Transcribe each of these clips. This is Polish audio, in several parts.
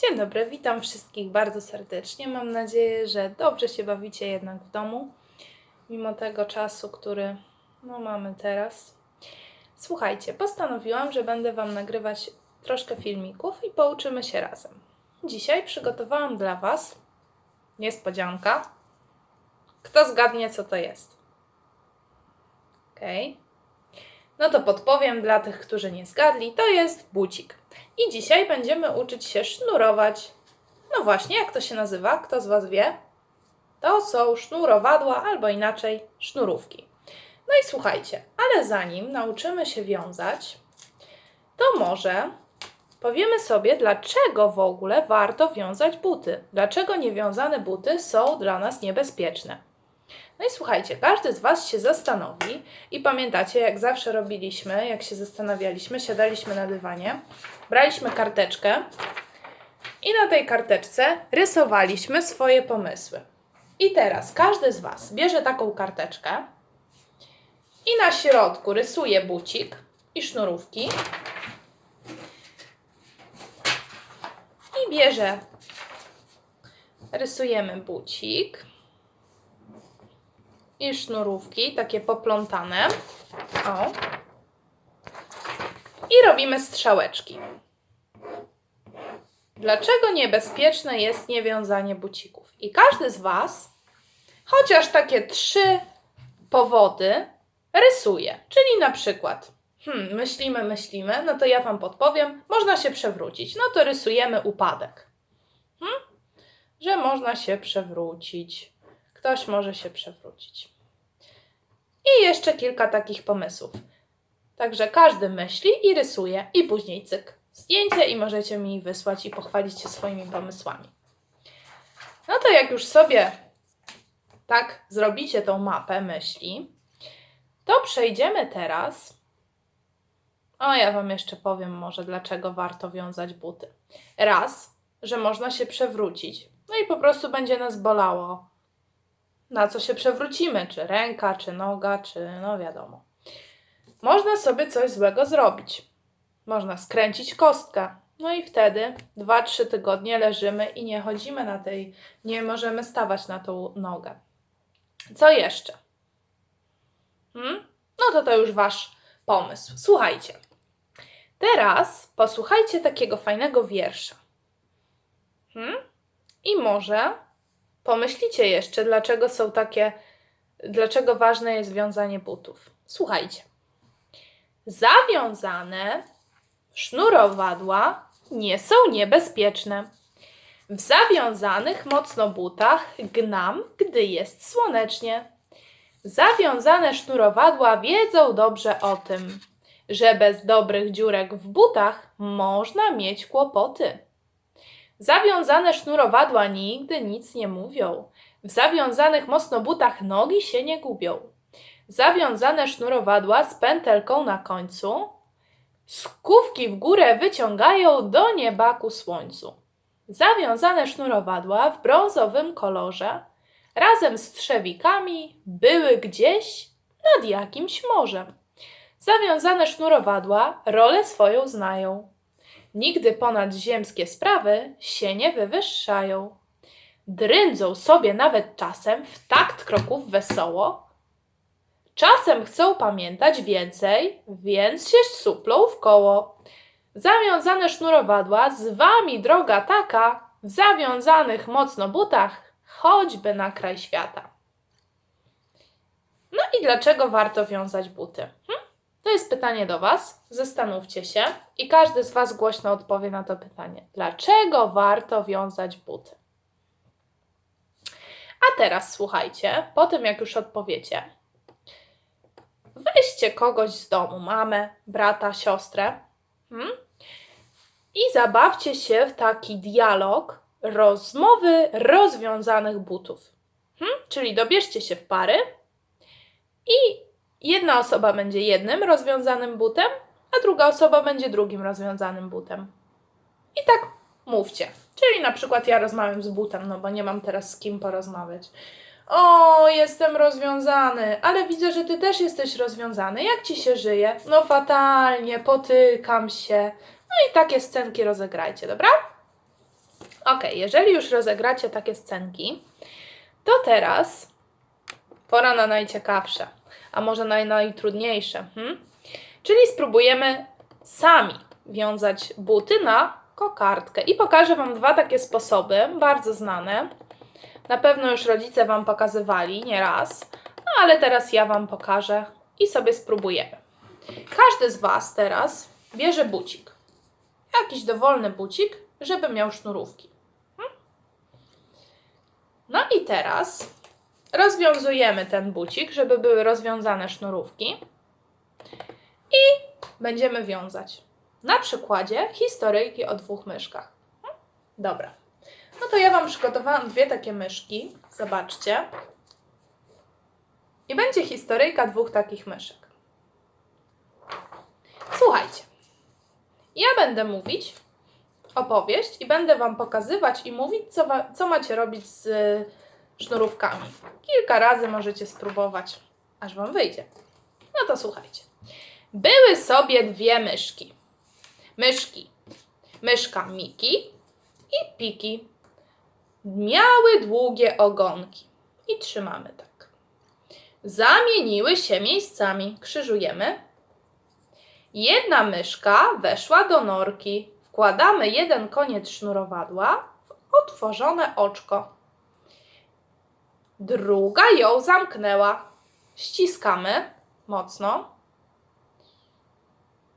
Dzień dobry, witam wszystkich bardzo serdecznie. Mam nadzieję, że dobrze się bawicie jednak w domu, mimo tego czasu, który no, mamy teraz. Słuchajcie, postanowiłam, że będę Wam nagrywać troszkę filmików i pouczymy się razem. Dzisiaj przygotowałam dla Was niespodzianka. Kto zgadnie, co to jest? Okej. No to podpowiem dla tych, którzy nie zgadli, to jest bucik. I dzisiaj będziemy uczyć się sznurować. No właśnie, jak to się nazywa? Kto z Was wie? To są sznurowadła albo inaczej sznurówki. No i słuchajcie, ale zanim nauczymy się wiązać, to może powiemy sobie, dlaczego w ogóle warto wiązać buty. Dlaczego niewiązane buty są dla nas niebezpieczne. No i słuchajcie, każdy z Was się zastanowi i pamiętacie, jak zawsze robiliśmy, jak się zastanawialiśmy, siadaliśmy na dywanie, braliśmy karteczkę i na tej karteczce rysowaliśmy swoje pomysły. I teraz każdy z Was bierze taką karteczkę i na środku rysuje bucik i sznurówki i bierze, rysujemy bucik i sznurówki, takie poplątane. O. I robimy strzałeczki. Dlaczego niebezpieczne jest niewiązanie bucików? I każdy z Was, chociaż takie trzy powody, rysuje. Czyli na przykład, hmm, myślimy, myślimy, no to ja Wam podpowiem, można się przewrócić. No to rysujemy upadek. Hmm? Że można się przewrócić. Ktoś może się przewrócić. I jeszcze kilka takich pomysłów. Także każdy myśli i rysuje, i później cyk. Zdjęcie i możecie mi wysłać i pochwalić się swoimi pomysłami. No to jak już sobie tak zrobicie tą mapę myśli, to przejdziemy teraz. O, ja Wam jeszcze powiem może, dlaczego warto wiązać buty. Raz, że można się przewrócić, no i po prostu będzie nas bolało na co się przewrócimy, czy ręka, czy noga, czy no wiadomo. Można sobie coś złego zrobić. Można skręcić kostkę. No i wtedy 2-3 tygodnie leżymy i nie chodzimy na tej, nie możemy stawać na tą nogę. Co jeszcze? Hmm? No to to już wasz pomysł. Słuchajcie. Teraz posłuchajcie takiego fajnego wiersza. Hmm? I może Pomyślicie jeszcze, dlaczego są takie, dlaczego ważne jest wiązanie butów. Słuchajcie. Zawiązane sznurowadła nie są niebezpieczne. W zawiązanych mocno butach gnam, gdy jest słonecznie. Zawiązane sznurowadła wiedzą dobrze o tym, że bez dobrych dziurek w butach można mieć kłopoty. Zawiązane sznurowadła nigdy nic nie mówią. W zawiązanych mocno butach nogi się nie gubią. Zawiązane sznurowadła z pętelką na końcu skówki w górę wyciągają do nieba ku słońcu. Zawiązane sznurowadła w brązowym kolorze razem z trzewikami były gdzieś nad jakimś morzem. Zawiązane sznurowadła rolę swoją znają nigdy ponad ziemskie sprawy się nie wywyższają. Dryńdzą sobie nawet czasem w takt kroków wesoło. Czasem chcą pamiętać więcej, więc się suplą w koło. Zawiązane sznurowadła z wami droga taka, w zawiązanych mocno butach, choćby na kraj świata. No i dlaczego warto wiązać buty? Hm? To jest pytanie do Was. Zastanówcie się i każdy z Was głośno odpowie na to pytanie. Dlaczego warto wiązać buty? A teraz słuchajcie, po tym jak już odpowiecie, weźcie kogoś z domu, mamę, brata, siostrę hmm? i zabawcie się w taki dialog rozmowy rozwiązanych butów. Hmm? Czyli dobierzcie się w pary i Jedna osoba będzie jednym rozwiązanym butem, a druga osoba będzie drugim rozwiązanym butem. I tak mówcie. Czyli na przykład ja rozmawiam z butem, no bo nie mam teraz z kim porozmawiać. O, jestem rozwiązany, ale widzę, że ty też jesteś rozwiązany. Jak ci się żyje? No fatalnie, potykam się. No i takie scenki rozegrajcie, dobra? Ok, jeżeli już rozegracie takie scenki, to teraz pora na najciekawsze, a może na najtrudniejsze. Hmm? Czyli spróbujemy sami wiązać buty na kokardkę. I pokażę Wam dwa takie sposoby, bardzo znane. Na pewno już rodzice Wam pokazywali nieraz, no ale teraz ja Wam pokażę i sobie spróbujemy. Każdy z Was teraz bierze bucik. Jakiś dowolny bucik, żeby miał sznurówki. Hmm? No i teraz rozwiązujemy ten bucik, żeby były rozwiązane sznurówki i będziemy wiązać. Na przykładzie historyjki o dwóch myszkach. Dobra. No to ja Wam przygotowałam dwie takie myszki. Zobaczcie. I będzie historyjka dwóch takich myszek. Słuchajcie. Ja będę mówić opowieść i będę Wam pokazywać i mówić, co, co macie robić z sznurówkami. Kilka razy możecie spróbować, aż Wam wyjdzie. No to słuchajcie. Były sobie dwie myszki. Myszki. Myszka Miki i Piki. Miały długie ogonki. I trzymamy tak. Zamieniły się miejscami. Krzyżujemy. Jedna myszka weszła do norki. Wkładamy jeden koniec sznurowadła w otworzone oczko. Druga ją zamknęła. Ściskamy mocno.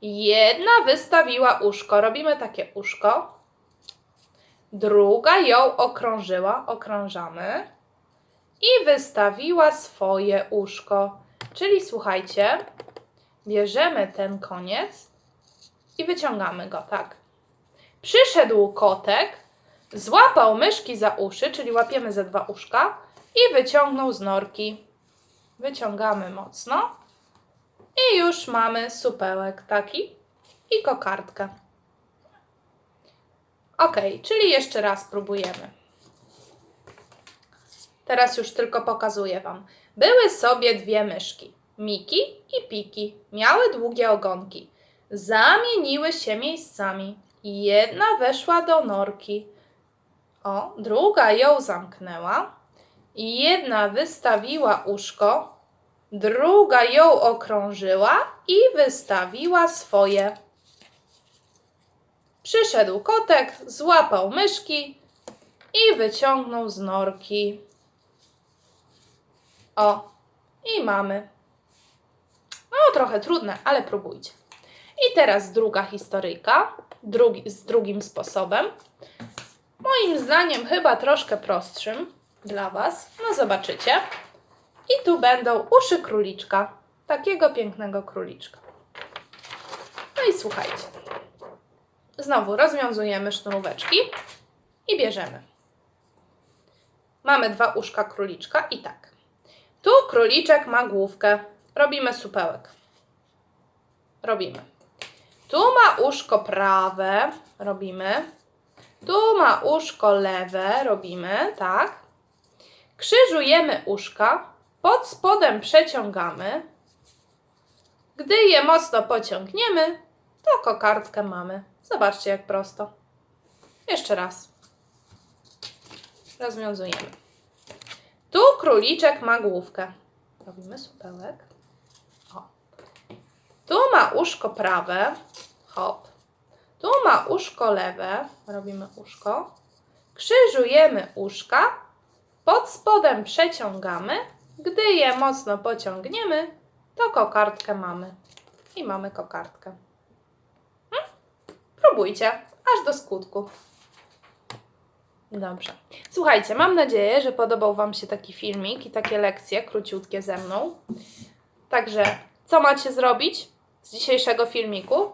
Jedna wystawiła uszko. Robimy takie uszko. Druga ją okrążyła. Okrążamy. I wystawiła swoje uszko. Czyli słuchajcie, bierzemy ten koniec i wyciągamy go, tak. Przyszedł kotek, złapał myszki za uszy, czyli łapiemy ze dwa uszka i wyciągnął z norki. Wyciągamy mocno i już mamy supełek taki i kokardkę. Ok, czyli jeszcze raz próbujemy. Teraz już tylko pokazuję Wam. Były sobie dwie myszki, Miki i Piki. Miały długie ogonki. Zamieniły się miejscami. Jedna weszła do norki. O, druga ją zamknęła. Jedna wystawiła uszko, druga ją okrążyła i wystawiła swoje. Przyszedł kotek, złapał myszki i wyciągnął z norki. O, i mamy. No, trochę trudne, ale próbujcie. I teraz druga historyjka, drugi, z drugim sposobem. Moim zdaniem chyba troszkę prostszym dla Was. No zobaczycie. I tu będą uszy króliczka. Takiego pięknego króliczka. No i słuchajcie. Znowu rozwiązujemy sznuróweczki i bierzemy. Mamy dwa uszka króliczka i tak. Tu króliczek ma główkę. Robimy supełek. Robimy. Tu ma uszko prawe. Robimy. Tu ma uszko lewe. Robimy, tak. Krzyżujemy uszka. Pod spodem przeciągamy. Gdy je mocno pociągniemy, to kokardkę mamy. Zobaczcie, jak prosto. Jeszcze raz. Rozwiązujemy. Tu króliczek ma główkę. Robimy supełek. O. Tu ma uszko prawe. Hop. Tu ma uszko lewe. Robimy uszko. Krzyżujemy uszka. Pod spodem przeciągamy. Gdy je mocno pociągniemy, to kokardkę mamy. I mamy kokardkę. Hmm? Próbujcie, aż do skutku. Dobrze. Słuchajcie, mam nadzieję, że podobał Wam się taki filmik i takie lekcje króciutkie ze mną. Także, co macie zrobić z dzisiejszego filmiku?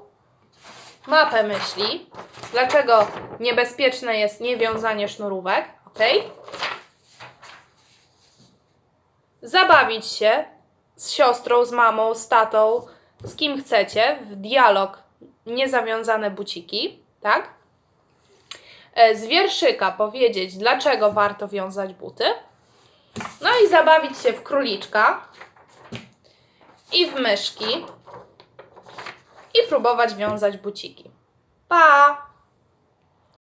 Mapę myśli. Dlaczego niebezpieczne jest niewiązanie sznurówek? Ok? Zabawić się z siostrą, z mamą, z tatą, z kim chcecie w dialog niezawiązane buciki, tak? E, z wierszyka powiedzieć, dlaczego warto wiązać buty. No i zabawić się w króliczka i w myszki i próbować wiązać buciki. Pa!